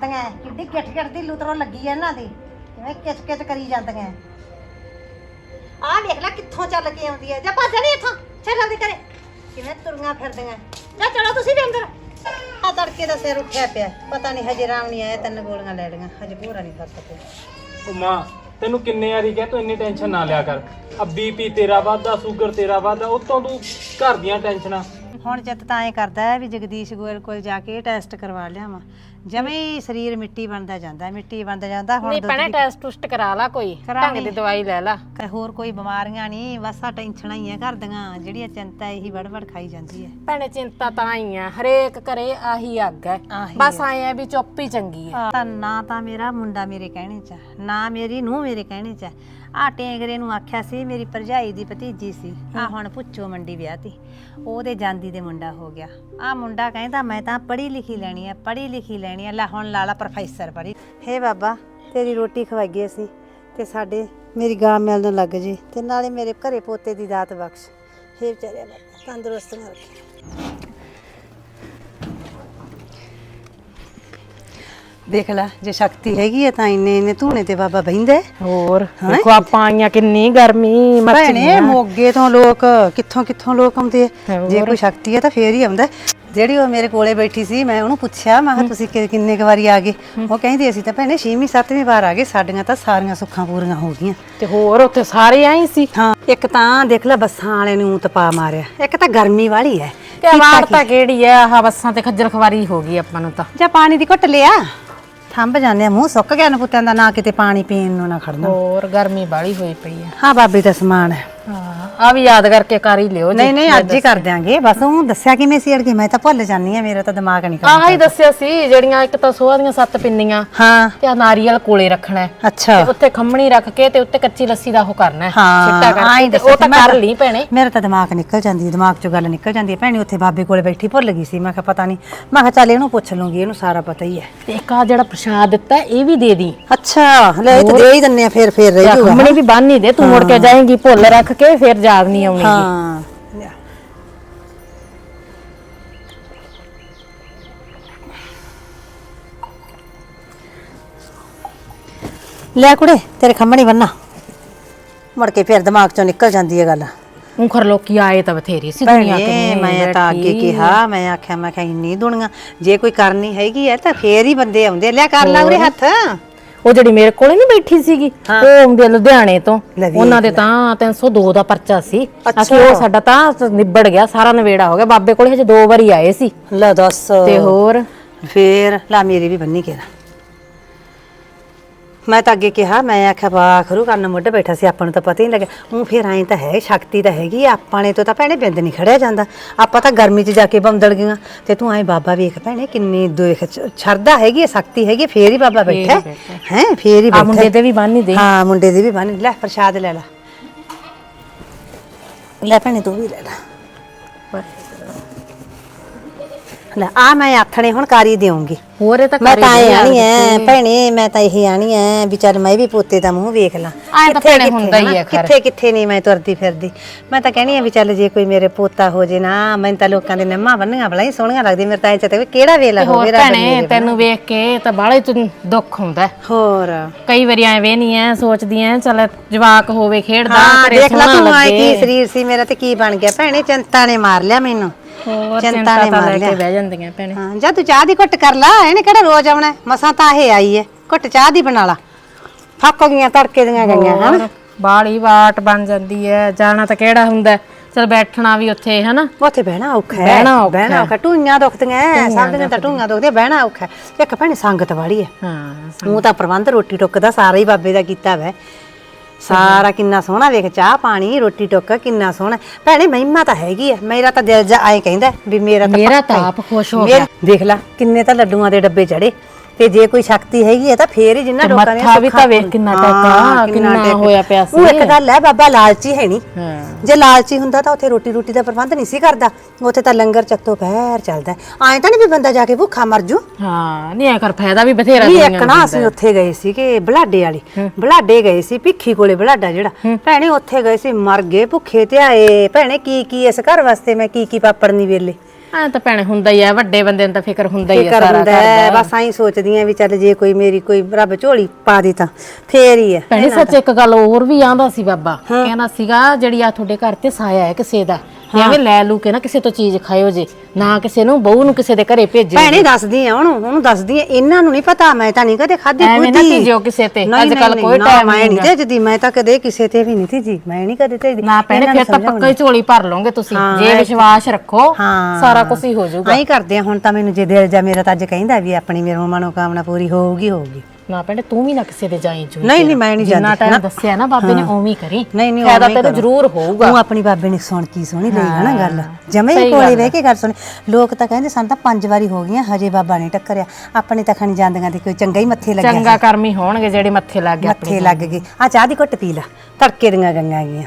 ਦੀਆਂ ਕਿੱਡੀ ਗਿੱਠ ਗਿੱਠ ਦੀ ਲੁਤਰੋਂ ਲੱਗੀ ਐ ਇਹਨਾਂ ਦੀ। ਕਿਵੇਂ ਕਿਚ ਕਿਚ ਕਰੀ ਜਾਂਦੀਆਂ। ਆਹ ਵੇਖ ਲੈ ਕਿੱਥੋਂ ਚੱਲ ਕੇ ਆਉਂਦੀ ਐ ਜਾਂ ਭੱਜ ਨਹੀਂ ਇੱਥੋਂ। ਚੱਲਾਂ ਦੇ ਘਰੇ ਕਿਵੇਂ ਤੁਰੀਆਂ ਫਿਰਦੀਆਂ। ਲੈ ਚਲੋ ਤੁਸੀਂ ਵੀ ਅੰਦਰ। ਆ ਤੜਕੇ ਦਾ ਸਿਰ ਉੱਠਿਆ ਪਿਆ। ਪਤਾ ਨਹੀਂ ਹਜੇ ਰਾਮ ਨਹੀਂ ਆਇਆ, ਤਿੰਨ ਗੋਲੀਆਂ ਲੈ ਲਈਆਂ। ਹਜੇ ਪੂਰਾ ਨਹੀਂ ਫ਼ਰਕ ਪਿਆ ਉਹ ਮਾਂ, ਤੈਨੂੰ ਕਿੰਨੇ ਵਾਰੀ ਕਿਹਾ ਤੂੰ ਇੰਨੀ ਟੈਨਸ਼ਨ ਨਾ ਲਿਆ ਕਰ। ਆ ਬੀਪੀ ਤੇਰਾ ਵੱਧਦਾ ਸ਼ੂਗਰ ਤੇਰਾ ਵੱਧਦਾ, ਉਤੋਂ ਤੂੰ ਘਰ ਦੀਆਂ ਟੈਨਸ਼ਨਾਂ ਹੁਣ ਚਿੱਤ ਤਾਂ ਐ ਕਰਦਾ ਹੈ ਵੀ ਜਗਦੀਸ਼ ਗੋਇਲ ਕੋਲ ਜਾ ਕੇ ਟੈਸਟ ਕਰਵਾ ਲਿਆਵਾਂ। ਜਮੇ ਹੀ ਸਰੀਰ ਮਿੱਟੀ ਬਣਦਾ ਜਾਂਦਾ ਹੈ, ਮਿੱਟੀ ਬਣਦਾ ਜਾਂਦਾ ਹੁਣ ਨਹੀਂ ਦੁੱਧ ਦੀ- ਟੈਸਟ ਟੁਸਟ ਕਰਾ ਲਾ ਕੋਈ ਢੰਗ ਦੀ ਦਵਾਈ ਲੈ ਲਾ। ਕ- ਹੋਰ ਕੋਈ ਬਿਮਾਰੀਆਂ ਨਹੀਂ ਬਸ ਆ ਟੈਨਸ਼ਨਾਂ ਹੀ ਆ ਘਰ ਦੀਆਂ ਜਿਹੜੀਆਂ ਚਿੰਤਾ ਇਹੀ ਵੜ ਵੜ ਖਾਈ ਜਾਂਦੀ ਹੈ। ਭੈਣੇ ਚਿੰਤਾ ਤਾਂ ਹੀ ਆ ਹਰੇਕ ਘਰੇ ਆਹੀ ਅੱਗ ਹੈ। ਆਹੀ ਬਸ ਆਏ ਆ ਵੀ ਚੁੱਪ ਹੀ ਚੰਗੀ ਹੈ। ਤਾਂ ਨਾ ਤਾਂ ਮੇਰਾ ਮੁੰਡਾ ਮੇਰੇ ਕਹਿਣੇ ਚ ਆ, ਨਾ ਮੇਰੀ ਨੂੰ ਮੇਰੇ ਕਹਿਣੇ ਚ ਆ ਟੇਂਗਰੇ ਨੂੰ ਆਖਿਆ ਸੀ ਮੇਰੀ ਭਰਜਾਈ ਦੀ ਭਤੀਜੀ ਸੀ। ਆ ਹੁਣ ਪੁੱਛੋ ਮੰਡੀ ਵਿਆਹਤੀ ਉਹਦੇ ਜਾਂਦੀ ਦੇ ਮੁੰਡਾ ਹੋ ਗਿਆ। ਆ ਮੁੰਡਾ ਕਹਿੰਦਾ ਮੈਂ ਤਾਂ ਪੜ੍ਹੀ ਲਿਖੀ ਲੈਣੀ ਆ ਪੜ੍ਹੀ ਲਿਖੀ ਲੈਣੀ ਆ। ਲੈ ਹੁਣ ਲਾਲਾ ਪ੍ਰੋਫੈਸਰ ਪੜ੍ਹੀ। ਹੇ ਬਾਬਾ ਤੇਰੀ ਰੋਟੀ ਖਵਾਈਏ ਸੀ ਤੇ ਸਾਡੇ ਮੇਰੀ ਗਾਂ ਮਿਲਣ ਲੱਗ ਜੇ ਤੇ ਨਾਲੇ ਮੇਰੇ ਘਰੇ ਪੋਤੇ ਦੀ ਦਾਤ ਬਖਸ਼। ਹੇ ਵਿਚਾਰਿਆ ਬਾਬਾ ਤੰਦਰੁਸਤ ਰੱਖ। ਦੇਖ ਲੈ ਜੇ ਸ਼ਕਤੀ ਹੈਗੀ ਹੈ ਤਾਂ ਇੰਨੇ ਇੰਨੇ ਧੂਣੇ ਤੇ ਬਾਬਾ ਬਹਿੰਦਾ। ਹੋਰ ਹੈਂ? ਦੇਖੋ ਆਪਾਂ ਆਈਆਂ ਕਿੰਨੀ ਗਰਮੀ ਭੈਣੇ ਮੋਗੇ ਤੋਂ ਲੋਕ ਕਿੱਥੋਂ ਕਿੱਥੋਂ ਲੋਕ ਆਉਂਦੇ ਆ? ਜੇ ਹੋਰ। ਕੋਈ ਸ਼ਕਤੀ ਹੈ ਤਾਂ ਫੇਰ ਹੀ ਆਉਂਦਾ। ਜਿਹੜੀ ਉਹ ਮੇਰੇ ਕੋਲੇ ਬੈਠੀ ਸੀ ਮੈਂ ਉਹਨੂੰ ਪੁੱਛਿਆ ਮੈਂ ਕਿਹਾ ਤੁਸੀਂ ਕਿ- ਕਿੰਨੇ ਕੁ ਵਾਰੀ ਆ ਗਏ? ਉਹ ਕਹਿੰਦੀ ਅਸੀਂ ਤਾਂ ਭੈਣੇ 6ਵੀਂ 7ਵੀਂ ਵਾਰ ਆ ਗਏ ਸਾਡੀਆਂ ਤਾਂ ਸਾਰੀਆਂ ਸੁੱਖਾਂ ਪੂਰੀਆਂ ਹੋ ਗਈਆਂ। ਤੇ ਹੋਰ ਉੱਥੇ ਸਾਰੇ ਆਈ ਸੀ? ਹਾਂ ਇੱਕ ਤਾਂ ਦੇਖ ਲੈ ਬੱਸਾਂ ਵਾਲੇ ਨੂੰ ਤਪਾ ਮਾਰਿਆ। ਇੱਕ ਤਾਂ ਗਰਮੀ ਵਾਲੀ ਹੈ। ਤੇ ਆਵਾਰ ਤਾਂ ਕਿਹੜੀ ਐ ਆਹ ਬੱਸਾਂ ਤੇ ਖੱਜਲ ਖਵਾਰੀ ਹੋ ਗਈ ਆਪਾਂ ਨੂੰ ਤਾਂ। ਜਾਂ ਪਾਣੀ ਦੀ ਘੁੱਟ ਲਿਆ? ਥੰਬ ਜਾਂਦੇ ਆ ਮੂੰਹ ਸੁੱਕ ਗਿਆ ਨਾ ਪੁੱਤਾਂ ਦਾ ਨਾ ਕਿਤੇ ਪਾਣੀ ਪੀਣ ਨੂੰ ਨਾ ਖੜਨਾ। ਹੋਰ ਗਰਮੀ ਬਾੜੀ ਹੋਈ ਪਈ ਐ ਹਾਂ ਬਾਬੇ ਦਾ ਸਮਾਨ ਹੈ। ਹਾਂ ਆ ਵੀ ਯਾਦ ਕਰਕੇ ਕਰ ਹੀ ਲਿਓ ਨਹੀਂ ਨਹੀਂ ਅੱਜ ਹੀ ਕਰ ਦਿਆਂਗੇ। ਬਸ ਉਹ ਦੱਸਿਆ ਕਿਵੇਂ ਸੀ ਅੜਕੇ? ਮੈਂ ਤਾਂ ਭੁੱਲ ਜਾਨੀ ਆ ਮੇਰਾ ਤਾਂ ਦਿਮਾਗ ਨਹੀਂ ਕੰਮ ਆਹ ਹੀ ਦੱਸਿਆ ਸੀ ਜਿਹੜੀਆਂ ਇੱਕ ਤਾਂ ਸੋਹਾਂ ਦੀਆਂ ਸੱਤ ਪਿੰਨੀਆਂ ਹਾਂ। ਤੇ ਆ ਨਾਰੀਅਲ ਕੋਲੇ ਰੱਖਣਾ ਹੈ। ਅੱਛਾ। ਤੇ ਉੱਤੇ ਖੰਮਣੀ ਰੱਖ ਕੇ ਤੇ ਉੱਤੇ ਕੱਚੀ ਲੱਸੀ ਦਾ ਉਹ ਕਰਨਾ ਹੈ। ਹਾਂ ਆਈਂ ਕਰਕੇ ਤੇ ਦੱਸਿਆ ਉਹ ਤਾਂ ਸੀ, ਮੈਂ ਕਰ ਲਈ ਭੈਣੇ। ਮੇਰਾ ਤਾਂ ਦਿਮਾਗ ਨਿਕਲ ਜਾਂਦੀ ਹੈ ਦਿਮਾਗ ਚੋਂ ਗੱਲ ਨਿਕਲ ਜਾਂਦੀ ਹੈ। ਭੈਣੀ ਉੱਥੇ ਬਾਬੇ ਕੋਲੇ ਬੈਠੀ ਭੁੱਲ ਗਈ ਸੀ। ਮੈਂ ਕਿਹਾ ਪਤਾ ਨਹੀਂ। ਮੈਂ ਕਿਹਾ ਚੱਲ ਇਹਨੂੰ ਪੁੱਛ ਲੂੰਗੀ ਇਹਨੂੰ ਸਾਰਾ ਪਤਾ ਹੀ ਹੈ। ਤੇ ਇੱਕ ਆ ਜਿਹੜਾ ਪ੍ਰਸ਼ਾਦ ਦਿੱਤਾ ਹੈ, ਇਹ ਵੀ ਦੇ ਦੀ। ਅੱਛਾ ਲੈ ਇਹ ਤਾਂ ਦੇ ਹੀ ਦਿੰਨੇ ਆ ਫੇਰ ਫੇਰ ਰਹਿ ਜੂਗਾ। ਖੰਮਣੀ ਵੀ ਬੰਨ ਨਹੀਂ ਦੇ ਤੂੰ ਮੁੜ ਕੇ ਜਾਏਂਗੀ ਭੁੱਲ ਰੱਖ ਕੇ ਫਿਰ ਯਾਦ ਨਹੀਂ ਆਉਣੀ ਹਾਂ। ਲੈ ਕੁੜੇ ਤੇਰੇ ਖੰਮਣੀ ਬੰਨਾ ਮੁੜ ਕੇ ਫਿਰ ਦਿਮਾਗ ਚੋਂ ਨਿਕਲ ਜਾਂਦੀ ਹੈ ਗੱਲ। ਉਖਰ ਲੋਕੀ ਆਏ ਤਾਂ ਬਥੇਰੀ ਸੀ ਦੁਨੀਆ ਭੈਣੇ ਕਿੰਨੀ ਮੈਂ ਤਾਂ ਅੱਗੇ ਬੈਠੀ। ਕਿਹਾ ਮੈਂ ਆਖਿਆ ਮੈਂ ਕਿਹਾ ਇੰਨੀ ਦੁਨੀਆ ਜੇ ਕੋਈ ਕਰਨੀ ਹੈਗੀ ਹੈ ਤਾਂ ਫੇਰ ਹੀ ਬੰਦੇ ਆਉਂਦੇ ਲੈ ਕਰ ਲਾ ਉਰੇ ਹੱਥ। ਉਹ ਜਿਹੜੀ ਮੇਰੇ ਕੋਲੇ ਨਹੀਂ ਬੈਠੀ ਸੀਗੀ ਉਹ ਆਉਂਦੇ ਲੁਧਿਆਣੇ ਤੋਂ। ਲੈ ਵੇਖ ਉਹਨਾਂ ਦੇ ਤਾਂ 302 ਦਾ ਪਰਚਾ ਸੀ। ਅਸੀਂ ਉਹ ਸਾਡਾ ਤਾਂ ਨਿਬੜ ਗਿਆ ਸਾਰਾ ਨਵੇੜਾ ਹੋ ਗਿਆ। ਬਾਬੇ ਕੋਲੇ ਹਜੇ ਦੋ ਵਾਰੀ ਆਏ ਸੀ। ਲੈ ਦੱਸ। ਤੇ ਹੋਰ? ਫੇਰ ਲਾ ਮੇਰੀ ਵੀ ਬੰਨੀ ਕੇ ਮੈਂ ਤਾਂ ਅੱਗੇ ਕਿਹਾ ਮੈਂ ਆਖਿਆ ਬਾ ਖਰੂ ਕੰਨ ਮੁੱਢ ਬੈਠਾ ਸੀ ਆਪਾਂ ਨੂੰ ਤਾਂ ਪਤਾ ਹੀ ਨਹੀਂ ਲੱਗਿਆ। ਉਹ ਫੇਰ ਐਂ ਤਾਂ ਹੈ ਸ਼ਕਤੀ ਤਾਂ ਹੈਗੀ ਆ, ਆਪਾਂ ਨੇ ਤੋਂ ਤਾਂ ਭੈਣੇ ਬਿੰਦ ਨਹੀਂ ਖੜਿਆ ਜਾਂਦਾ। ਆਪਾਂ ਤਾਂ ਗਰਮੀ 'ਚ ਜਾ ਕੇ ਬੰਦਲ ਗਈਆਂ। ਤੇ ਤੂੰ ਐਂ ਬਾਬਾ ਵੇਖ ਭੈਣੇ ਕਿੰਨੀ ਦੇਖ ਛਰਦਾ ਹੈਗੀ ਆ, ਸ਼ਕਤੀ ਹੈਗੀ ਆ, ਫੇਰ ਹੀ ਬਾਬਾ ਬੈਠਾ ਹੈ। ਫੇਰ ਹੀ ਆ ਬੈਠਾ ਮੁੰਡੇ ਤੇ ਵੀ ਬੰਨ ਹੀ ਦੇ। ਹਾਂ ਮੁੰਡੇ ਦੀ ਵੀ ਬੰਨ ਲੈ ਪ੍ਰਸ਼ਾਦ ਲੈ ਲੈ। ਲੈ ਭੈਣੇ ਤੂੰ ਵੀ ਲੈ ਲੈ। ਲੈ ਆ ਮੈਂ ਆਥਣੇ ਹੁਣ ਕਾਰੀ ਦੇਉਂਗੀ ਹੋਰ ਇਹ ਤਾਂ ਮੈਂ ਕਰੇ ਤਾਂ ਇਹ ਆਣੀ ਐ। ਭੈਣੇ ਮੈਂ ਤਾਂ ਇਹ ਆਣੀ ਐ ਵੀ ਚੱਲ ਮੈਂ ਵੀ ਪੋਤੇ ਦਾ ਮੂੰਹ ਵੇਖ ਲਾਂ। ਐਂ ਤਾਂ ਕਿੱਥੇ- ਭੈਣੇ ਹੁੰਦਾ ਹੀ ਹੈ ਖੈਰ। ਕਿੱਥੇ ਕਿੱਥੇ ਨਹੀਂ ਮੈਂ ਤੁਰਦੀ ਫਿਰਦੀ। ਮੈਂ ਤਾਂ ਕਹਿਣੀ ਆ ਵੀ ਚੱਲ ਜੇ ਕੋਈ ਮੇਰੇ ਪੋਤਾ ਹੋ ਜੇ ਨਾ ਮੈਂ ਤਾਂ ਲੋਕਾਂ ਦੇ ਨਿੰਮਾਂ ਬੰਨੀਆਂ ਬੜਾ ਹੀ ਸੋਹਣੀਆਂ ਲੱਗਦੀ ਮੇਰੇ ਤਾਂ ਐ ਚਾਹਤੇ ਵੀ ਕਿਹੜਾ ਵੇਲਾ ਹੋਵੇ ਰੱਬ ਭੈਣੇ ਮੇਰੇ ਤੈਨੂੰ ਵੇਖ ਕੇ ਤਾਂ ਬਾਹਲੇ ਚ ਦੁੱਖ ਹੁੰਦਾ। ਹੈ। ਹੋਰ। ਕਈ ਵਾਰੀ ਐਵੇਂ ਨਹੀਂ ਐ ਸੋਚਦੀ ਐ ਚੱਲ ਜਵਾਕ ਹੋਵੇ ਖੇਡਦਾ ਹਾਂ ਘਰੇ ਦੇਖ ਲੈ ਤੂੰ ਆਏ ਕੀ ਸਰੀਰ ਸੀ ਮੇਰਾ ਤੇ ਕੀ ਬਣ ਗਿਆ। ਭੈਣੇ ਚਿੰਤਾ ਨੇ ਮਾਰ ਲਿਆ ਮੈਨੂੰ। ਹੋਰ ਚਿੰਤਾ ਚਿੰਤਾ ਨੇ ਤਾਂ ਮਾਰ ਲੈ ਲਿਆ ਕੇ ਬਹਿ ਜਾਂਦੀਆਂ ਭੈਣੇ। ਹਾਂ ਜਾਂ ਤੂੰ ਚਾਹ ਦੀ ਘੁੱਟ ਕਰ ਲਾ ਇਹਨੇ ਕਿਹੜਾ ਰੋਜ਼ ਆਉਣਾ ਹੈ? ਮਸਾਂ ਤਾਂ ਇਹ ਆਈ ਹੈ ਘੁੱਟ ਚਾਹ ਦੀ ਬਣਾ ਲਾ। ਫੱਕ ਗਈਆਂ ਤੜਕੇ ਦੀਆਂ ਗਈਆਂ ਹਨ? ਬਾਲੀ ਵਾਟ ਬਣ ਜਾਂਦੀ ਐ ਜਾਣਾ ਤਾਂ ਕਿਹੜਾ ਹੁੰਦਾ ਹੈ। ਚੱਲ ਬੈਠਣਾ ਵੀ ਉੱਥੇ ਹਨਾ? ਉੱਥੇ ਬਹਿਣਾ ਔਖਾ ਹੈ ਬਹਿਣਾ ਔਖਾ ਬਹਿਣਾ ਹੈ। ਔਖਾ ਟੂਈਆਂ ਦੁਖਦੀਆਂ ਐ, ਸਭ ਦੀਆਂ ਤਾਂ ਟੂਈਆਂ ਦੁਖਦੀਆਂ ਬਹਿਣਾ ਔਖਾ ਹੈ। ਇੱਕ ਭੈਣੇ ਸੰਗਤ ਵਾਲੀ ਹੈ। ਹਾਂ ਉਹ ਤਾਂ ਪ੍ਰਬੰਧ ਰੋਟੀ ਟੁੱਕ ਦਾ ਸਾਰਾ ਹੀ ਬਾਬੇ ਦਾ ਕੀਤਾ ਵੈ। ਸਾਰਾ ਕਿੰਨਾ ਸੋਹਣਾ ਵੇਖ ਚਾਹ ਪਾਣੀ ਰੋਟੀ ਟੁੱਕ ਕਿੰਨਾ ਸੋਹਣਾ। ਭੈਣੇ ਮਹਿਮਾ ਤਾਂ ਹੈਗੀ ਐ ਮੇਰਾ ਤਾਂ ਦਿਲ ਜਾ ਐ ਕਹਿੰਦਾ ਵੀ ਮੇਰਾ ਤਾਂ ਮੇਰਾ ਪੱਕਾ ਤਾਂ ਹੀ। ਆਪ ਖੁਸ਼ ਹੋ ਮੇਰਾ- ਦੇਖ ਲੈ ਕਿੰਨੇ ਤਾਂ ਲੱਡੂਆਂ ਦੇ ਡੱਬੇ ਚੜੇ। ਤੇ ਜੇ ਕੋਈ ਸ਼ਕਤੀ ਹੈਗੀ ਹੈ ਤਾਂ ਫੇਰ ਹੀ ਜਿੰਨਾ ਲੋਕਾਂ ਨੇ ਮੱਥਾ ਵੀ ਤਾਂ ਵੇਖ ਕਿੰਨਾ ਟੇਕਾ, ਕਿੰਨਾ ਹੋਇਆ ਪਿਆ ਉਹ ਇੱਕ ਸੀ। ਗੱਲ ਹੈ ਬਾਬਾ ਲਾਲਚੀ ਹੈ ਨਹੀਂ। ਜੇ ਲਾਲਚੀ ਹੁੰਦਾ ਤਾਂ ਉੱਥੇ ਰੋਟੀ ਰੋਟੀ ਦਾ ਪ੍ਰਬੰਧ ਨਹੀਂ ਸੀ ਕਰਦਾ। ਉੱਥੇ ਤਾਂ ਲੰਗਰ ਚੱਤੋ ਪੈਰ ਚੱਲਦਾ ਐਂ ਤਾਂ ਨਹੀਂ ਵੀ ਬੰਦਾ ਜਾ ਕੇ ਭੁੱਖਾ ਮਰ ਜੂ। ਹਾਂ ਨਹੀਂ ਐ ਕਰ ਫਾਇਦਾ ਵੀ ਬਥੇਰਾ ਦੁਨੀਆ ਇੱਕ ਨੂੰ ਅਸੀਂ ਉੱਥੇ ਗਏ ਸੀਗੇ ਬਲਾਡੇ ਵਾਲੀ। ਬਲਾਡੇ ਗਏ ਸੀ ਭਿੱਖੀ ਕੋਲੇ ਬਲਾਡਾ ਜਿਹੜਾ। ਭੈਣੇ ਉੱਥੇ ਗਏ ਸੀ ਮਰ ਗਏ ਭੁੱਖੇ ਤੇ ਆਏ ਭੈਣੇ ਕੀ ਕੀ ਇਸ ਘਰ ਵਾਸਤੇ ਮੈਂ ਕੀ ਕੀ ਪਾਪੜ ਨਹੀਂ ਵੇਲੇ? ਐ ਤਾਂ ਭੈਣੇ ਹੁੰਦਾ ਹੀ ਐ ਵੱਡੇ ਬੰਦੇ ਨੂੰ ਤਾਂ ਫਿਕਰ ਹੁੰਦਾ ਹੀ ਐ ਫਿਕਰ ਸਾਰਾ ਹੁੰਦਾ ਹੈ, ਬਸ ਆਈ ਸੋਚਦੀ ਆ ਵੀ ਚੱਲ ਜੇ ਕੋਈ ਮੇਰੀ ਕੋਈ ਰੱਬ ਝੋਲੀ ਪਾ ਦੇ ਤਾਂ ਫੇਰ ਹੀ ਹੈ ਭੈਣੇ ਸੱਚ ਇੱਕ ਗੱਲ ਹੋਰ ਵੀ ਆਂਦਾ ਸੀ ਬਾਬਾ ਕਹਿੰਦਾ ਸੀਗਾ ਜਿਹੜੀ ਆ ਤੁਹਾਡੇ ਘਰ ਤੇ ਸਾਇਆ ਹੈ ਕਿਸੇ ਦਾ ਐਵੇਂ ਲੈ ਲੂ ਕੇ ਨਾ ਕਿਸੇ ਤੋਂ ਚੀਜ਼ ਖਾਇਓ ਜੇ ਨਾ ਕਿਸੇ ਨੂੰ ਬਹੂ ਨੂੰ ਕਿਸੇ ਦੇ ਘਰੇ ਭੇਜਿਓ ਭੈਣੇ ਦੱਸਦੀ ਆ ਉਹਨੂੰ ਉਹਨੂੰ ਦੱਸਦੀ ਆ ਇਹਨਾਂ ਨੂੰ ਨਹੀਂ ਪਤਾ ਮੈਂ ਤਾਂ ਨਹੀਂ ਕਦੇ ਖਾਧੀ ਐਵੇਂ ਨਾ ਖੁਦੀ ਭੇਜਿਓ ਕਿਸੇ ਤੇ ਅੱਜ ਕੱਲ ਕੋਈ ਟਾਈਮ ਨਹੀਂ ਨਹੀਂ ਭੇਜਦੀ ਮੈਂ ਤਾਂ ਕਦੇ ਕਿਸੇ ਤੇ ਵੀ ਨਹੀਂ ਥੀ ਜੀ ਮੈਂ ਨਹੀਂ ਕਦੇ ਭੇਜਦੀ ਨਾ ਭੈਣੇ ਫਿਰ ਤਾਂ। ਪੱਕਾ ਹੀ ਝੋਲੀ ਭਰ ਲਓਗੇ ਤੁਸੀਂ ਜੇ ਵਿਸ਼ਵਾਸ ਰੱਖੋ ਸਾਰਾ ਕੁਝ ਹੀ ਹੋ ਜਾਊਗਾ। ਆਈ ਕਰਦੇ ਆ ਹੁਣ ਤਾਂ ਮੈਨੂੰ ਜੇ ਦਿਲ ਜਾ ਮੇਰਾ ਤਾਂ ਅੱਜ ਕਹਿੰਦਾ ਵੀ ਆਪਣੀ ਮੇਰੇ ਮਨੋਕਾਮਨਾ ਪੂਰੀ ਹੋਊਗੀ ਹੋਊਗੀ। ਨਾ ਭੈਣੇ ਤੂੰ ਵੀ ਨਾ ਕਿਸੇ ਦੇ ਜਾਈ ਜੂ ਨਹੀਂ, ਨਹੀਂ, ਮੈਂ ਨਹੀਂ ਜਿੰਨਾ ਜਾਂਦੀ, ਟਾਈਮ ਨਾ। ਦੱਸਿਆ ਨਾ ਬਾਬੇ ਨੇ ਉਵੇਂ ਹੀ ਕਰੀ। ਨਹੀਂ ਨਹੀਂ ਫਾਇਦਾ ਹੀ ਤੈਨੂੰ। ਜ਼ਰੂਰ ਹੋਊਗਾ। ਉਹ ਆਪਣੀ ਬਾਬੇ ਨੇ ਸੁਣ ਕੀ ਸੋਹਣੀ ਲਈ ਹੈ ਨਾ ਗੱਲ। ਜਮੇ ਸਹੀ ਕੋਲੇ ਬਹਿ ਕੇ ਗੱਲ ਸੁਣੀ। ਲੋਕ ਤਾਂ ਕਹਿੰਦੇ ਸਾਨੂੰ ਤਾਂ ਪੰਜ ਵਾਰੀ ਹੋ ਗਈਆਂ ਹਜੇ ਬਾਬਾ ਨਹੀਂ ਟੱਕਰਿਆ। ਆਪਣੇ ਤਾਂ ਖਣੀ ਜਾਂਦੀਆਂ ਤੇ ਕੋਈ ਚੰਗਾ ਹੀ ਮੱਥੇ ਲੱਗਿਆ। ਚੰਗਾ ਕਰਮੀ ਹੋਣਗੇ ਜਿਹੜੇ ਮੱਥੇ ਲੱਗ ਗਏ ਮੱਥੇ ਲੱਗ ਗਏ। ਆ ਚਾਹ ਦੀ ਘੁੱਟ ਪੀ ਲਾ। ਤੜਕੇ ਦੀਆਂ ਗੰਗਾਂ ਗਈਆਂ।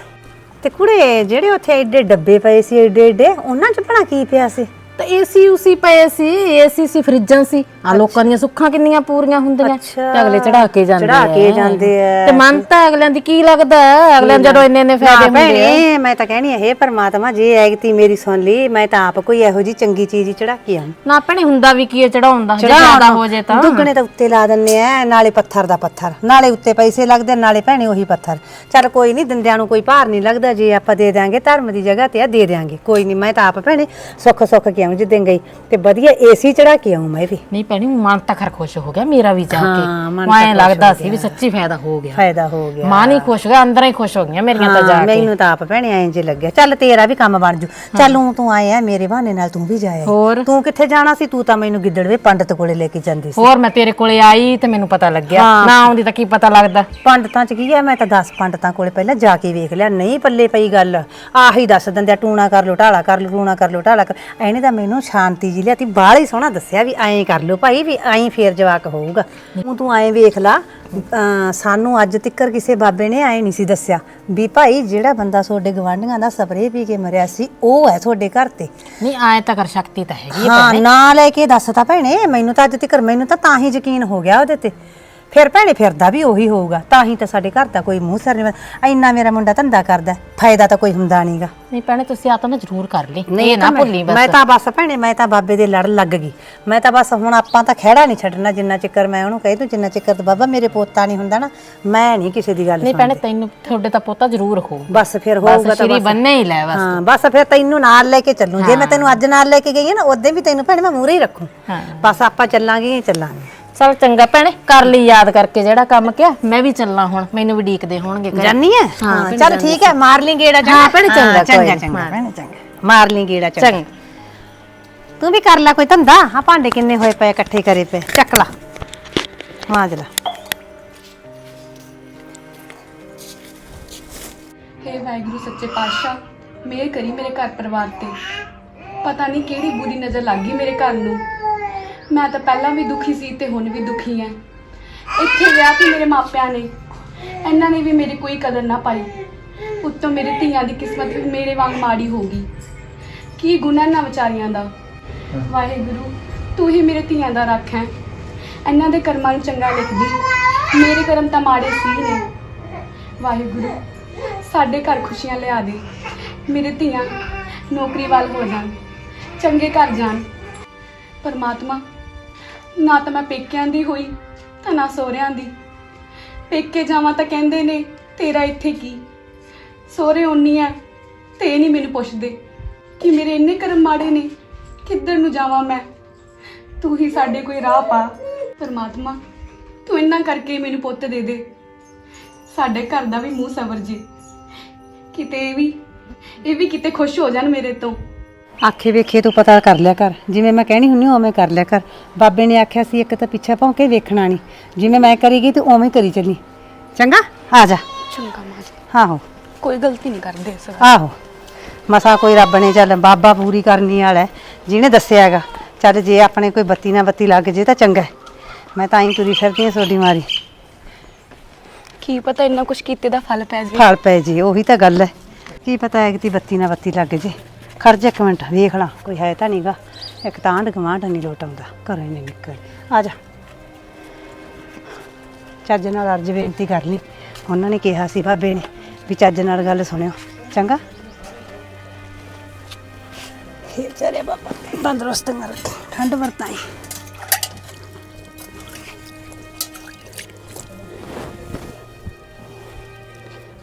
ਤੇ ਕੁੜੇ ਜਿਹੜੇ ਉੱਥੇ ਐਡੇ ਡੱਬੇ ਪਏ ਸੀ ਐਡੇ ਐਡੇ ਉਹਨਾਂ ਚ ਭਣਾ ਕੀ ਪਿਆ ਸੀ? ਤੇ ਏਸੀ ਉਸੀ ਪਏ ਸੀ ਏਸੀ ਸੀ ਫਰਿੱਜਾਂ ਸੀ। ਆ ਲੋਕਾਂ ਦੀਆਂ ਸੁੱਖਾਂ ਕਿੰਨੀਆਂ ਪੂਰੀਆਂ ਹੁੰਦੀਆਂ। ਤੇ ਅਗਲੇ ਚੜਾ ਕੇ ਜਾਂਦੇ ਚੜ੍ਹਾ ਕੇ ਆ। ਜਾਂਦੇ ਆ। ਤੇ ਮਨ ਤਾਂ ਅਗਲਿਆਂ ਦੀ ਕੀ ਲੱਗਦਾ? ਅਗਲਿਆਂ ਜਦੋਂ ਇੰਨੇ ਇੰਨੇ ਫਾਇਦੇ ਹੁੰਦੇ ਆ। ਮੈਂ ਤਾਂ ਕਹਿਣੀ ਹੈ ਪਰਮਾਤਮਾ ਜੇ ਐਗਤੀ ਮੇਰੀ ਸੁਣ ਲਈ ਮੈਂ ਤਾਂ ਆਪ ਕੋਈ ਇਹੋ ਜੀ ਚੰਗੀ ਚੀਜ਼ ਹੀ ਚੜਾ ਕੇ ਆਉਂ ਨਾ ਭੈਣੇ ਹੁੰਦਾ ਵੀ ਕੀ ਹੈ ਚੜਾਉਂਦਾ ਜੇ ਜ਼ਿਆਦਾ ਹੋ ਜੇ ਤਾਂ। ਦੁੱਗਣੇ ਤਾਂ ਉੱਤੇ ਲਾ ਦਿੰਨੇ ਆ ਨਾਲੇ ਪੱਥਰ ਦਾ ਪੱਥਰ। ਨਾਲੇ ਉੱਤੇ ਪੈਸੇ ਲੱਗਦੇ ਨਾਲੇ ਭੈਣੇ ਉਹੀ ਪੱਥਰ। ਚੱਲ ਕੋਈ ਨਹੀਂ ਦਿੰਦਿਆਂ ਨੂੰ ਕੋਈ ਭਾਰ ਨਹੀਂ ਲੱਗਦਾ। ਜੇ ਆਪਾਂ ਦੇ ਦਿਆਂਗੇ ਧਰਮ ਦੀ ਜਗ੍ਹਾ ਤੇ ਆ ਦੇ ਦਿਆਂਗੇ। ਕੋਈ ਨਹੀਂ ਮੈਂ ਤਾਂ ਆਪ ਭੈਣੇ ਸੁੱਖ ਸੁੱਖ ਕੇ ਆਉਂ ਜਿੱਦਾਂ ਗਈ ਤੇ ਵਧੀਆ ਏਸੀ ਚੜਾ ਕੇ ਆਉਂ ਮੈਂ ਵੀ। ਨਹੀਂ ਭੈਣੀ ਮਨ ਤਾਂ ਖਰ ਖੁਸ਼ ਹੋ ਗਿਆ ਮੇਰਾ ਵੀ ਜਾ ਹਾਂ, ਮਨ ਕੇ ਤਾਂ ਖੁਸ਼ ਲੱਗਦਾ ਹੋ ਸੀ ਵੀ ਸੱਚੀ ਫਾਇਦਾ ਹੋ ਗਿਆ। ਫਾਇਦਾ ਹੋ ਗਿਆ। ਮਨ ਹੀ ਖੁਸ਼ ਹੋ ਗਿਆ ਅੰਦਰਾਂ ਹੀ ਖੁਸ਼ ਹੋ ਗਈਆਂ ਮੇਰੀਆਂ ਤਾਂ ਜਾ ਹਾਂ, ਕੇ। ਮੈਨੂੰ ਤਾਂ ਆਪ ਭੈਣੇ ਐਂ ਜੇ ਲੱਗਿਆ। ਚੱਲ ਤੇਰਾ ਵੀ ਕੰਮ ਬਣ ਜੂ। ਚੱਲ ਊਂ ਤੂੰ ਆਇਆ ਮੇਰੇ ਬਹਾਨੇ ਨਾਲ ਤੂੰ ਵੀ ਜਾਇਆ ਹੋਰ? ਤੂੰ ਕਿੱਥੇ ਜਾਣਾ ਸੀ? ਤੂੰ ਤਾਂ ਮੈਨੂੰ ਗਿੱਦੜਵੇ ਪੰਡਤ ਕੋਲੇ ਲੈ ਕੇ ਜਾਂਦੀ ਸੀ। ਹੋਰ ਮੈਂ ਤੇਰੇ ਕੋਲੇ ਆਈ ਤੇ ਮੈਨੂੰ ਪਤਾ ਲੱਗਿਆ। ਹਾਂ। ਨਾ ਆਉਂਦੀ ਤਾਂ ਕੀ ਪਤਾ ਲੱਗਦਾ? ਪੰਡਤਾਂ ਚ ਕੀ ਹੈ ਮੈਂ ਤਾਂ 10 ਪੰਡਤਾਂ ਕੋਲੇ ਪਹਿਲਾਂ ਜਾ ਕੇ ਵੇਖ ਲਿਆ। ਨਹੀਂ ਪੱਲੇ ਪਈ ਗੱਲ। ਆਹੀ ਦੱਸ ਦਿੰਦੇ ਆ, ਟੂਣਾ ਕਰ ਲੋ ਢਾਲਾ ਕਰ ਲੋ ਟੂਣਾ ਕਰ ਲੋ ਢਾਲਾ ਕਰ ਐਨੇ ਤਾਂ ਮੈਨੂੰ ਸ਼ਾਂਤੀ ਜੀ ਲਿਆਤੀ ਬਾਹਲਾ ਹੀ ਸੋਹਣਾ ਦੱਸਿਆ ਵੀ ਐਂ ਕਰ ਲੋ ਭਾਈ ਵੀ ਐਂ ਫੇਰ ਜਵਾਕ ਹੋਊਗਾ। ਤੂੰ ਤੂੰ ਐਂ ਵੇਖ ਲਾ ਅਮ ਸਾਨੂੰ ਅੱਜ ਤਿੱਕਰ ਕਿਸੇ ਬਾਬੇ ਨੇ ਐਂ ਨਹੀਂ ਸੀ ਦੱਸਿਆ ਵੀ ਭਾਈ ਜਿਹੜਾ ਬੰਦਾ ਤੁਹਾਡੇ ਗਵਾਂਢੀਆਂ ਦਾ ਸਪਰੇਅ ਪੀ ਕੇ ਮਰਿਆ ਸੀ ਉਹ ਹੈ ਤੁਹਾਡੇ ਘਰ ਤੇ। ਨਹੀਂ ਆਏ ਤਾਂ ਕਰ ਸ਼ਕਤੀ ਤਾਂ ਹੈਗੀ ਹੈ ਹਾਂ ਨਾ ਲੈ ਕੇ ਦੱਸ ਤਾਂ ਭੈਣੇ ਮੈਨੂੰ ਤਾਂ ਅੱਜ ਤੱਕ ਮੈਨੂੰ ਤਾਂ ਤਾਂ ਹੀ ਯਕੀਨ ਹੋ ਗਿਆ ਉਹਦੇ ਤੇ। ਫਿਰ ਭੈਣੇ ਫਿਰਦਾ ਵੀ ਉਹੀ ਹੋਊਗਾ। ਤਾਂ ਹੀ ਤਾਂ ਸਾਡੇ ਘਰ ਦਾ ਕੋਈ ਮੂੰਹ ਸਰ ਨਹੀਂ ਇੰਨਾ ਮੇਰਾ ਮੁੰਡਾ ਧੰਦਾ ਕਰਦਾ ਫਾਇਦਾ ਤਾਂ ਕੋਈ ਹੁੰਦਾ ਨਹੀਂਗਾ। ਨਹੀਂ ਭੈਣੇ ਤੁਸੀਂ ਆ ਤਾਂ ਨਾ ਜ਼ਰੂਰ ਕਰ ਲਈ ਇਹ ਨਾ ਭੁੱਲੀ ਬਸ। ਮੈਂ ਤਾਂ ਬਸ ਭੈਣੇ ਮੈਂ ਤਾਂ ਬਾਬੇ ਦੇ ਲੜ ਲੱਗ ਗਈ। ਮੈਂ ਤਾਂ ਬਸ ਹੁਣ ਆਪਾਂ ਤਾਂ ਖਹਿੜਾ ਨਹੀਂ ਛੱਡਣਾ ਜਿੰਨਾ ਚਿਕਰ ਮੈਂ ਉਹਨੂੰ ਕਹਿ ਦੂੰ ਜਿੰਨਾ ਚਿਕਰ ਤੇ ਬਾਬਾ ਮੇਰੇ ਪੋਤਾ ਨਹੀਂ ਹੁੰਦਾ ਨਾ ਮੈਂ ਨਹੀਂ ਕਿਸੇ ਦੀ ਗੱਲ ਨਹੀਂ ਭੈਣੇ ਤੈਨੂੰ ਤੁਹਾਡੇ ਤਾਂ ਪੋਤਾ ਜ਼ਰੂਰ ਹੋਊ। ਬਸ ਫਿਰ ਹੋਊਗਾ ਬਸ ਤਾਂ ਸ਼੍ਰੀ ਬੰਨੇ ਹੀ ਲੈ ਬਸ। ਹਾਂ ਬਸ ਫਿਰ ਤੈਨੂੰ ਨਾਲ ਲੈ ਕੇ ਚੱਲੂ। ਜੇ ਮੈਂ ਤੈਨੂੰ ਅੱਜ ਨਾਲ ਲੈ ਕੇ ਗਈ ਹਾਂ ਨਾ ਉਦੋਂ ਵੀ ਤੈਨੂੰ ਭੈਣੇ ਮੈਂ ਮੂਹਰੇ ਹੀ ਰੱਖੂ। ਹਾਂ। ਬਸ ਆਪਾਂ ਚੱਲਾਂਗੇ ਹੀ ਚੱਲਾਂਗੇ। ਚਲ ਚੰਗਾ ਭੈਣੇ ਕਰ ਲਈ ਯਾਦ ਕਰਕੇ ਜਿਹੜਾ ਕੰਮ ਕਿਹਾ ਮੈਂ ਵੀ ਚੱਲਾਂ ਹੁਣ ਮੈਨੂੰ ਵੀ ਡੀਕਦੇ ਹੋਣਗੇ ਘਰੇ। ਜਾਨੀ ਹੈ ਹਾਂ ਚੱਲ ਠੀਕ ਹੈ ਮਾਰ ਲਈ ਗੇੜਾ ਚੰਗਾ। ਹਾਂ, ਭੈਣੇ, ਚੰਗਾ, ਹਾਂ, ਚੰਗਾ ਨੀ, ਚੰਗਾ ਭੈਣੇ ਚੰਗਾ। ਮਾਰ ਲਈ ਗੇੜਾ ਚੰਗਾ। ਚੰਗਾ। ਤੂੰ ਵੀ ਕਰ ਲੈ ਕੋਈ ਧੰਦਾ ਆ ਭਾਂਡੇ ਕਿੰਨੇ ਹੋਏ ਪਏ ਇਕੱਠੇ ਕਰੇ ਪਏ। ਚੱਕ ਲਾ। ਮਾਂਜ ਲਾ ਹੇ ਵਾਹਿਗੁਰੂ ਸੱਚੇ ਪਾਤਸ਼ਾਹ ਮਿਹਰ ਕਰੀ ਮੇਰੇ ਘਰ ਪਰਿਵਾਰ ਤੇ। ਪਤਾ ਨਹੀਂ ਕਿਹੜੀ ਬੁਰੀ ਨਜ਼ਰ ਲੱਗ ਗਈ ਮੇਰੇ ਘਰ ਨੂੰ। ਮੈਂ ਤਾਂ ਪਹਿਲਾਂ ਵੀ ਦੁਖੀ ਸੀ ਤੇ ਹੁਣ ਵੀ ਦੁਖੀ ਐ ਇੱਥੇ ਵਿਆਹ ਤੇ ਮੇਰੇ ਮਾਪਿਆਂ ਨੇ, ਇਹਨਾਂ ਨੇ ਵੀ ਮੇਰੀ ਕੋਈ ਕਦਰ ਨਾ ਪਾਈ। ਉੱਤੋਂ ਮੇਰੇ ਧੀਆਂ ਦੀ ਕਿਸਮਤ ਵੀ ਮੇਰੇ ਵਾਂਗ ਮਾੜੀ ਹੋ ਗਈ। ਕੀ ਗੁਨਾਹ ਨਾ ਵਿਚਾਰੀਆਂ ਦਾ? ਵਾਹਿਗੁਰੂ, ਤੂੰ ਹੀ ਮੇਰੇ ਧੀਆਂ ਦਾ ਰੱਖ ਹੈ। ਇਹਨਾਂ ਦੇ ਕਰਮਾਂ ਨੂੰ ਚੰਗਾ ਲਿਖਦੀ। ਮੇਰੇ ਕਰਮ ਤਾਂ ਮਾੜੇ ਸੀ ਨੇ। ਵਾਹਿਗੁਰੂ, ਸਾਡੇ ਘਰ ਖੁਸ਼ੀਆਂ ਲਿਆ ਦੇ। ਮੇਰੇ ਧੀਆਂ ਨੌਕਰੀ ਵੱਲ ਹੋ ਜਾਣ, ਚੰਗੇ ਘਰ ਜਾਣ। ਪਰਮਾਤਮਾ ਨਾ ਤਾਂ ਮੈਂ ਪੇਕਿਆਂ ਦੀ ਹੋਈ ਤਾਂ ਨਾ ਸਹੁਰਿਆਂ ਦੀ। ਪੇਕੇ ਜਾਵਾਂ ਤਾਂ ਕਹਿੰਦੇ ਨੇ, ਤੇਰਾ ਇੱਥੇ ਕੀ? ਸਹੁਰੇ ਉੰਨੀ ਆ ਤੇ ਇਹ ਨਹੀਂ ਮੈਨੂੰ ਪੁੱਛਦੇ ਕਿ ਮੇਰੇ ਇੰਨੇ ਕਰਮ ਮਾੜੇ ਨੇ, ਕਿੱਧਰ ਨੂੰ ਜਾਵਾਂ ਮੈਂ? ਤੂੰ ਹੀ ਸਾਡੇ ਕੋਈ ਰਾਹ ਪਾ, ਪਰਮਾਤਮਾ, ਤੂੰ ਇੰਨਾ ਕਰਕੇ ਮੈਨੂੰ ਪੁੱਤ ਦੇ ਦੇ। ਸਾਡੇ ਘਰ ਦਾ ਵੀ ਮੂੰਹ ਸਵਰ ਜੇ। ਕਿਤੇ ਇਹ ਵੀ ਇਹ ਵੀ ਕਿਤੇ ਖੁਸ਼ ਹੋ ਜਾਣ ਮੇਰੇ ਤੋਂ। ਆਖੇ ਵੇਖੇ ਤੂੰ ਪਤਾ ਕਰ ਲਿਆ ਕਰ। ਜਿਵੇਂ ਮੈਂ ਕਹਿਣੀ ਹੁੰਨੀ ਉਵੇਂ ਕਰ ਲਿਆ ਕਰ। ਬਾਬੇ ਨੇ ਆਖਿਆ ਸੀ ਇੱਕ ਤਾਂ ਪਿੱਛੇ ਭੌਂਕੇ ਵੇਖਣਾ ਨਹੀਂ ਜਿਵੇਂ ਮੈਂ ਕਰੀ ਗਈ ਤੂੰ ਉਵੇਂ ਕਰੀ ਚੱਲੀ। ਚੰਗਾ? ਆ ਜਾ। ਚੰਗਾ ਮਾਂ ਆਹੋ। ਕੋਈ ਗਲਤੀ ਨਹੀਂ ਕਰਦੇ ਇਸ ਆਹੋ। ਮਸਾ ਕੋਈ ਰੱਬ ਨੇ ਚੱਲ ਬਾਬਾ ਪੂਰੀ ਕਰਨੀ ਵਾਲਾ ਹੈ, ਜਿਹਨੇ ਦੱਸਿਆ ਹੈਗਾ। ਚੱਲ ਜੇ ਆਪਣੇ ਕੋਈ ਬੱਤੀ ਨਾ ਬੱਤੀ ਲੱਗ ਜੇ ਤਾਂ ਚੰਗਾ ਹੈ। ਮੈਂ ਤਾਂ ਹੀ ਤੁਰੀ ਫਿਰਦੀ ਹਾਂ ਸੋਡੀ ਮਾਰੀ। ਕੀ ਪਤਾ ਇੰਨਾ ਕੁਝ ਕੀਤੇ ਦਾ ਫਲ ਪੈ ਜੇ। ਫਲ ਪੈ ਜੇ ਉਹੀ ਤਾਂ ਗੱਲ ਹੈ। ਕੀ ਪਤਾ ਹੈ ਕਿ ਬੱਤੀ ਨਾ ਬੱਤੀ ਲੱਗ ਜੇ। ਖੜ ਇੱਕ ਮਿੰਟ, ਵੇਖ ਲਾਂ, ਕੋਈ ਹੈ ਤਾਂ ਨਹੀਂਗਾ ਇੱਕ ਤਾਂ ਆਂਢ ਗੁਆਂਢ ਨਹੀਂ ਲੋਟ ਆਉਂਦਾ, ਘਰੋਂ ਨਹੀਂ ਨਿਕਲ। ਆ ਜਾ। ਚੱਜ ਨਾਲ ਅਰਜ ਬੇਨਤੀ ਕਰ ਲਈ। ਉਹਨਾਂ ਨੇ ਕਿਹਾ ਸੀ ਬਾਬੇ ਨੇ ਵੀ ਚੱਜ ਨਾਲ ਗੱਲ ਸੁਣਿਓ। ਚੰਗਾ? ਇਹ ਚਰੇ ਬਾਬਾ, ਤੰਦਰੁਸਤੀਆਂ ਰੱਖੀ, ਠੰਡ ਵਰਤਾਈ।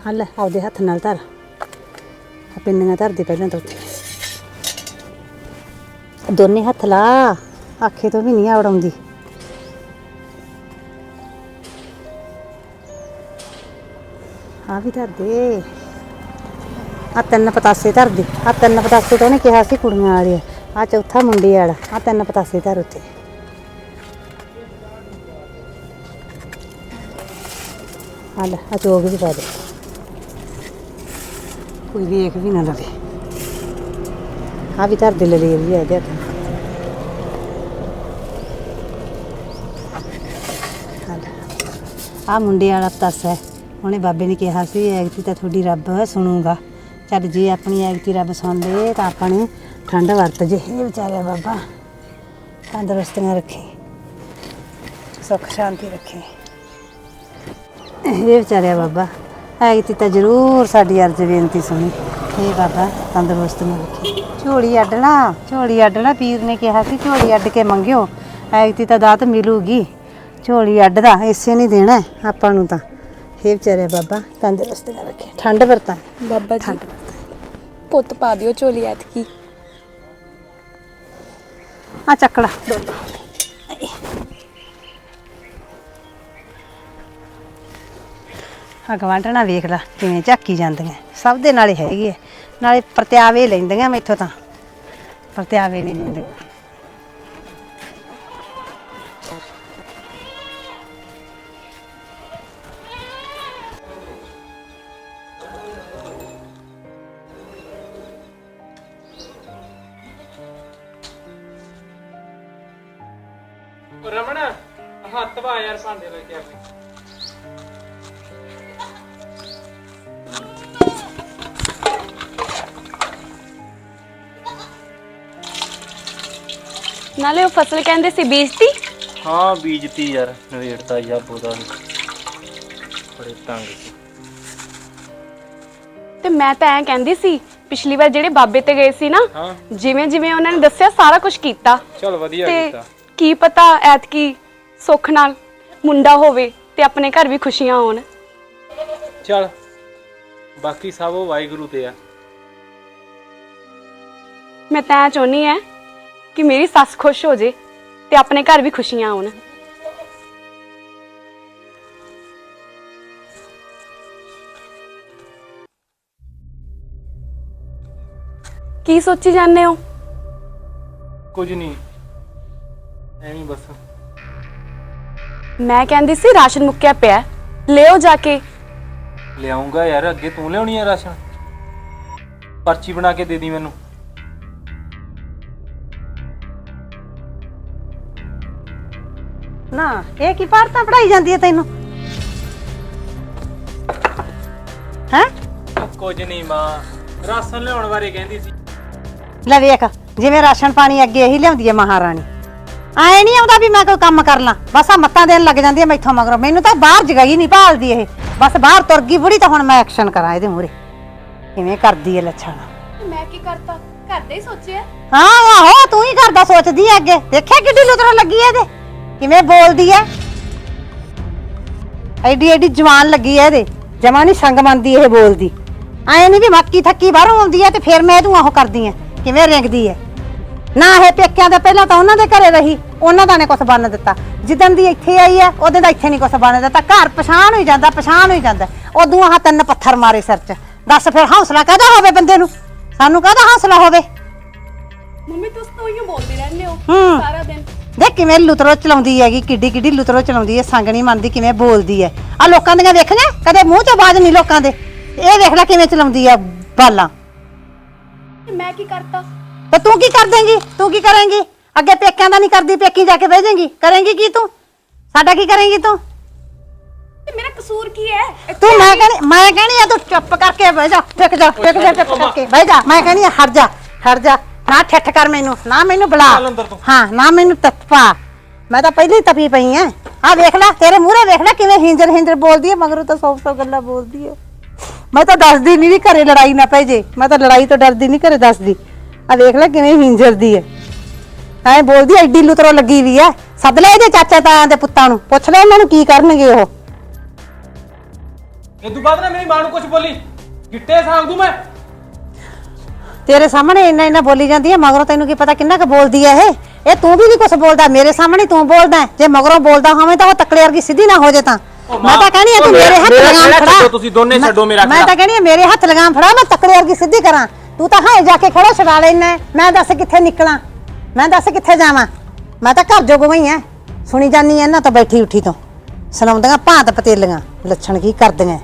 ਹੱਲ ਆਪਦੇ ਹੱਥ ਨਾਲ ਧਰ। ਆ ਪਿੰਨੀਆਂ ਧਰ ਦੇ ਪਹਿਲਾਂ ਤਾਂ ਉੱਥੇ। ਦੋਨੇ ਹੱਥ ਲਾ। ਆਖੇ ਤੋਂ ਵੀ ਨਹੀਂ ਆਉੜਾਉਂਦੀ ਆ ਵੀ ਧਰ ਦੇ। ਆ ਤਿੰਨ ਪਤਾਸੇ ਧਰ ਦੇ। ਆ ਤਿੰਨ ਪਤਾਸੇ ਤਾਂ ਉਹਨੇ ਕਿਹਾ ਸੀ ਕੁੜੀਆਂ ਵਾਲੇ। ਆ ਚੌਥਾ ਮੁੰਡੇ ਵਾਲਾ। ਆ ਤਿੰਨ ਪਤਾਸੇ ਧਰ ਉੱਤੇ। ਆ ਲੈ, ਆ ਚੋਗ ਵੀ ਪਾ ਦੇ। ਕੋਈ ਵੇਖ ਵੀ ਨਾ ਲਵੇ। ਆ ਵੀ ਧਰ ਦੇ ਲਲੇ ਵੀ ਆ ਦੇ ਆ ਮੁੰਡੇ ਵਾਲਾ ਪਤਾਸਾ ਹੈ। ਉਹਨੇ ਬਾਬੇ ਨੇ ਕਿਹਾ ਸੀ, ਐਗਤੀ ਤਾਂ ਤੁਹਾਡੀ ਰੱਬ ਸੁਣੂਗਾ। ਚੱਲ ਜੇ ਆਪਣੀ ਐਗਤੀ ਰੱਬ ਸੁਣ ਲੇ, ਤਾਂ ਆਪਾਂ ਨੂੰ ਠੰਡ ਵਰਤ ਜੇ। ਇਹ ਵਿਚਾਰਿਆ ਬਾਬਾ, ਤੰਦਰੁਸਤੀਆਂ ਰੱਖੇ, ਸੁੱਖ ਸ਼ਾਂਤੀ ਰੱਖੇ। ਇਹ ਵਿਚਾਰਿਆ ਬਾਬਾ, ਐਗਤੀ ਤਾਂ ਜ਼ਰੂਰ ਸਾਡੀ ਅਰਜ਼ ਬੇਨਤੀ ਸੁਣੀ। ਇਹ ਬਾਬਾ, ਤੰਦਰੁਸਤੀਆਂ ਰੱਖੇ। ਝੋਲੀ ਅੱਡਣਾ ਝੋਲੀ ਅੱਡਣਾ, ਪੀਰ ਨੇ ਕਿਹਾ ਸੀ, ਝੋਲੀ ਅੱਡ ਕੇ ਮੰਗਿਓ। ਐਗਤੀ ਤਾਂ ਦਾਤ ਮਿਲੂਗੀ। ਝੋਲੀ ਅੱਡਦਾ ਇਸੇ ਨਹੀਂ ਦੇਣਾ ਹੈ ਆਪਾਂ ਨੂੰ ਤਾਂ। ਇਹ ਵਿਚਾਰਿਆ ਬਾਬਾ ਤੰਦਰੁਸਤੀਆਂ ਰੱਖੇ ਠੰਡ ਵਰਤਾਂ। ਬਾਬਾ ਜੀ ਪੁੱਤ ਪਾ ਦਿਓ ਝੋਲੀ ਐਤਕੀ। ਆ ਚੱਕੜਾ। ਆ ਗਵਾਂਢਣਾ ਵੇਖ ਲਾ ਕਿਵੇਂ ਝਾਕੀ ਜਾਂਦੀਆਂ। ਸਭ ਦੇ ਨਾਲੇ ਹੈਗੀ ਐ ਨਾਲੇ ਪ੍ਰਤਿਆਵੇ ਲੈਂਦੀਆਂ ਮੈਥੋਂ ਤਾਂ। ਪ੍ਰਤਿਆਵੇ ਨਹੀਂ ਲੈਂਦੇ ਨਾਲੇ ਉਹ ਫਸਲ ਕਹਿੰਦੇ ਸੀ ਬੀਜਤੀ? ਹਾਂ ਬੀਜਤੀ ਯਾਰ ਨਵੇੜਤਾ ਯਾਰ ਬੋਦਾ ਬੜੇ ਤੰਗ ਸੀ। ਤੇ ਮੈਂ ਤਾਂ ਐਂ ਕਹਿੰਦੀ ਸੀ ਪਿਛਲੀ ਵਾਰ ਜਿਹੜੇ ਬਾਬੇ ਤੇ ਗਏ ਸੀ ਨਾ ਹਾਂ। ਜਿਵੇਂ ਜਿਵੇਂ ਉਹਨਾਂ ਨੇ ਦੱਸਿਆ ਸਾਰਾ ਕੁਝ ਕੀਤਾ। ਚਲ ਵਧੀਆ ਤੇ ਕੀਤਾ। ਕੀ ਪਤਾ ਐਤਕੀ ਸੁੱਖ ਨਾਲ ਮੁੰਡਾ ਹੋਵੇ ਤੇ ਆਪਣੇ ਘਰ ਵੀ ਖੁਸ਼ੀਆਂ ਆਉਣ ਚਲ ਬਾਕੀ ਸਭ ਉਹ ਵਾਹਿਗੁਰੂ ਤੇ ਆ। ਮੈਂ ਤਾਂ ਐਂ ਚਾਹੁੰਦੀ ਐ ਕਿ ਮੇਰੀ ਸੱਸ ਖੁਸ਼ ਹੋ ਜੇ ਤੇ ਆਪਣੇ ਘਰ ਵੀ ਖੁਸ਼ੀਆਂ ਆਉਣ। ਕੀ ਸੋਚੀ ਜਾਂਦੇ ਹੋ? ਕੁਝ ਨਹੀਂ। ਐਵੇਂ ਬਸ। ਮੈਂ ਕਹਿੰਦੀ ਸੀ ਰਾਸ਼ਨ ਮੁੱਕਿਆ ਪਿਆ ਲਿਓ ਜਾ ਕੇ। ਲਿਆਉਂਗਾ ਯਾਰ ਅੱਗੇ ਤੂੰ ਲਿਆਉਣੀ ਆ ਰਾਸ਼ਨ? ਪਰਚੀ ਬਣਾ ਕੇ ਦੇ ਦੀ ਮੈਨੂੰ। ਨਾ ਇਹ ਕੀ ਪਾਰਤਾ ਪੜਾਈ ਜਾਂਦੀ ਐ ਤੈਨੂੰ? ਹੈ? ਕੁਝ ਨਹੀਂ ਮਾਂ ਰਾਸ਼ਨ ਲਿਆਉਣ ਬਾਰੇ ਕਹਿੰਦੀ ਸੀ। ਲੈ ਵੇਖ ਜਿਵੇਂ ਰਾਸ਼ਨ ਪਾਣੀ ਅੱਗੇ ਇਹੀ ਲਿਆਉਂਦੀ ਐ ਮਹਾਰਾਣੀ। ਆਏ ਨਹੀਂ ਆਉਂਦਾ ਵੀ ਮੈਂ ਕੋਈ ਕੰਮ ਕਰ ਲਾਂ। ਬਸ ਆ ਮੱਤਾਂ ਦੇਣ ਲੱਗ ਜਾਂਦੀ ਐ ਮੈਥੋਂ ਮਗਰੋਂ। ਮੈਨੂੰ ਤਾਂ ਬਾਹਰ ਜਗਾਈ ਨਹੀਂ ਭਾਲਦੀ ਇਹ। ਬਸ ਬਾਹਰ ਤੁਰ ਗਈ ਬੁੜੀ ਤਾਂ ਹੁਣ ਮੈਂ ਐਕਸ਼ਨ ਕਰਾਂ ਇਹਦੇ ਮੂਹਰੇ। ਕਿਵੇਂ ਕਰਦੀ ਐ ਲੱਛਣ? ਮੈਂ ਕੀ ਕਰਤਾ? ਘਰ ਦੇ ਹੀ ਸੋਚਿਆ। ਹਾਂ ਆਹੋ ਤੂੰ ਹੀ ਕਰਦਾ ਸੋਚਦੀ ਐ ਅੱਗੇ ਦੇਖਿਆ ਕਿੱਡੀ ਲੁਤਰਾ ਲੱਗੀ ਐ ਇਹਦੇ? ਕਿਵੇਂ ਬੋਲਦੀ ਐ? ਐਡੀ ਐਡੀ ਜਵਾਨ ਲੱਗੀ ਐ ਇਹਦੇ। ਜਮਾ ਨਹੀਂ ਸੰਗ ਮੰਨਦੀ ਇਹ ਬੋਲਦੀ। ਐ ਨਹੀਂ ਵੀ ਮੱਕੀ ਥੱਕੀ ਬਾਹਰੋਂ ਆਉਂਦੀ ਐ ਤੇ ਫਿਰ ਮੈਂ ਤੂੰ ਆਹੋ ਕਰਦੀ ਐ। ਕਿਵੇਂ ਰਿੰਗਦੀ ਐ? ਨਾ ਇਹ ਪੇਕਿਆਂ ਦਾ ਪਹਿਲਾਂ ਤਾਂ ਉਹਨਾਂ ਦੇ ਘਰੇ ਰਹੀ ਉਹਨਾਂ ਦਾ ਨੇ ਕੁਛ ਬੰਨ ਦਿੱਤਾ। ਜਿੱਦਣ ਦੀ ਇੱਥੇ ਆਈ ਐ ਉਹਦੇ ਦਾ ਇੱਥੇ ਨਹੀਂ ਕੁਛ ਬੰਨ ਦਿੱਤਾ। ਘਰ ਪਛਾਣ ਹੋਈ ਜਾਂਦਾ ਪਛਾਣ ਹੋਈ ਜਾਂਦਾ। ਉਦੋਂ ਆਹ ਤਿੰਨ ਪੱਥਰ ਮਾਰੇ ਸਿਰ 'ਚ। ਦੱਸ ਫਿਰ ਹੌਸਲਾ ਕਾਹਦਾ ਹੋਵੇ ਬੰਦੇ ਨੂੰ? ਸਾਨੂੰ ਕਾਹਦਾ ਹੌਸਲਾ ਹੋਵੇ? ਮੰਮੀ ਤੁਸੀਂ ਤਾਂ ਉਹੀ ਬੋਲਦੇ ਰਹਿੰਦੇ ਹੋ। ਹੂੰ। ਸਾਰਾ ਦਿਨ ਦੇਖ ਕਿਵੇਂ ਲੁਤਰੋ ਚਲਾਉਂਦੀ ਹੈਗੀ ਕਿੱਡੀ ਕਿੱਡੀ ਲੁਤਰੋ ਚਲਾਉਂਦੀ ਹੈ ਸੰਗ ਨਹੀਂ ਮੰਨਦੀ ਕਿਵੇਂ ਬੋਲਦੀ ਹੈ। ਆ ਲੋਕਾਂ ਦੀਆਂ ਵੇਖੀਆਂ ਕਦੇ ਮੂੰਹ ਚੋਂ ਆਵਾਜ਼ ਨਹੀਂ ਲੋਕਾਂ ਦੇ। ਇਹ ਵੇਖ ਲੈ ਕਿਵੇਂ ਚਲਾਉਂਦੀ ਹੈ ਬਾਲਾਂ। ਤੇ ਮੈਂ ਕੀ ਕਰਤਾ? ਤੇ ਤੂੰ ਕੀ ਕਰ ਦੇਂਗੀ? ਤੂੰ ਕੀ ਕਰੇਂਗੀ? ਅੱਗੇ ਪੇਕਿਆਂ ਦਾ ਨਹੀਂ ਕਰਦੀ ਪੇਕੀ ਜਾ ਕੇ ਬਹਿ ਜਾਏਂਗੀ। ਕਰੇਂਗੀ ਕੀ ਤੂੰ? ਸਾਡਾ ਕੀ ਕਰੇਂਗੀ ਤੂੰ? ਤੇ ਮੇਰਾ ਕਸੂਰ ਕੀ ਹੈ? ਤੂੰ ਮੈਂ ਕਹਿੰਦੀ ਮੈਂ ਕਹਿੰਦੀ ਆ ਤੂੰ ਚੁੱਪ ਕਰਕੇ ਬਹਿ ਜਾ। ਟਿਕ ਜਾ ਟਿਕ ਜਾ ਚੁੱਪ ਕਰਕੇ ਬਹਿ ਜਾ। ਮੈਂ ਕਹਿੰਦੀ ਆ ਹਟ ਜਾ ਹਟ ਜਾ। ਨਾ ਠੱਠ ਕਰ ਮੈਨੂੰ ਨਾ ਮੈਨੂੰ ਬੁਲਾ। ਚੱਲ ਅੰਦਰ ਤੂੰ। ਹਾਂ ਨਾ ਮੈਨੂੰ ਤੱਪਾ ਮੈਂ ਤਾਂ ਪਹਿਲਾਂ ਹੀ ਤਪੀ ਪਈ ਐ ਆ ਵੇਖ ਲੈ ਤੇਰੇ ਮੂਹਰੇ ਵੇਖ ਲੈ ਕਿਵੇਂ ਹਿੰਜਰ ਹਿੰਜਰ ਬੋਲਦੀ ਐ ਮਗਰੋਂ ਤਾਂ ਸੌ ਸੌ ਗੱਲਾਂ ਬੋਲਦੀ ਐ ਮੈਂ ਤਾਂ ਦੱਸਦੀ ਨਹੀਂ ਵੀ ਘਰੇ ਲੜਾਈ ਨਾ ਪੈ ਜੇ। ਮੈਂ ਤਾਂ ਲੜਾਈ ਤੋਂ ਡਰਦੀ ਨਹੀਂ ਘਰੇ ਦੱਸਦੀ। ਆ ਵੇਖ ਲੈ ਕਿਵੇਂ ਹਿੰਜਰਦੀ ਐ ਐ ਬੋਲਦੀ ਐਡੀ ਲੁਤਰੋ ਲੱਗੀ ਵੀ ਐ ਸੱਦ ਲੈ ਇਹਦੇ ਚਾਚਾ ਤਾਇਆਂ ਦੇ ਪੁੱਤਾਂ ਨੂੰ। ਪੁੱਛ ਲੈ ਉਹਨਾਂ ਨੂੰ ਕੀ ਕਰਨਗੇ ਉਹ। ਇਹ ਤੋਂ ਬਾਅਦ ਨਾ ਮੇਰੀ ਮਾਂ ਨੂੰ ਕੁਝ ਬੋਲੀ। ਗਿੱਟੇ ਸਾਂਗ ਦੂੰ ਮੈਂ। ਤੇਰੇ ਸਾਹਮਣੇ ਇੰਨਾ ਇੰਨਾ ਬੋਲੀ ਜਾਂਦੀ ਐ ਮਗਰੋਂ ਤੈਨੂੰ ਕੀ ਪਤਾ ਕਿੰਨਾ ਕੁ ਬੋਲਦੀ ਐ ਇਹ? ਇਹ ਤੂੰ ਵੀ ਨਹੀਂ ਕੁਝ ਬੋਲਦਾ ਮੇਰੇ ਸਾਹਮਣੇ ਤੂੰ ਬੋਲਦਾ ਹੈ। ਜੇ ਮਗਰੋਂ ਬੋਲਦਾ ਹੋਵੇਂ ਤਾਂ ਉਹ ਤੱਕੜੇ ਵਰਗੀ ਸਿੱਧੀ ਨਾ ਹੋ ਜੇ ਤਾਂ। ਮੈਂ ਤਾਂ ਕਹਿਣੀ ਐ ਉਹ ਤੂੰ ਮੇਰਾ- ਹੱਥ ਮੇਰਾ ਲਗਾਮ ਫੜਾ। ਛੱਡੋ ਤੁਸੀਂ ਦੋਨੇ ਮੈਂ- ਛੱਡੋ ਮੇਰਾ ਮੈਂ। ਤਾਂ ਕਹਿਣੀ ਐ ਮੇਰੇ ਹੱਥ ਲਗਾਮ ਫੜਾ ਮੈਂ ਤੱਕੜੇ ਵਰਗੀ ਸਿੱਧੀ ਕਰਾਂ। ਤੂੰ ਤਾਂ ਹਾਂ ਜਾ ਕੇ ਖੜਾ ਛਡਾ ਲੈਣਾ ਮੈਂ ਦੱਸ ਕਿੱਥੇ ਨਿਕਲਾਂ? ਮੈਂ ਦੱਸ ਕਿੱਥੇ ਜਾਵਾਂ? ਮੈਂ ਤਾਂ ਘਰ ਜੋਗ ਗਈ ਐ ਸੁਣੀ ਜਾਨੀ ਐ ਇਹਨਾਂ ਤੋਂ ਬੈਠੀ ਉੱਠੀ ਤੋਂ। ਸੁਣਾਉਂਦੀਆਂ ਭਾਂਤ ਪਤੇਲੀਆਂ ਲੱਛਣ ਕੀ ਕਰਦੀਆਂ।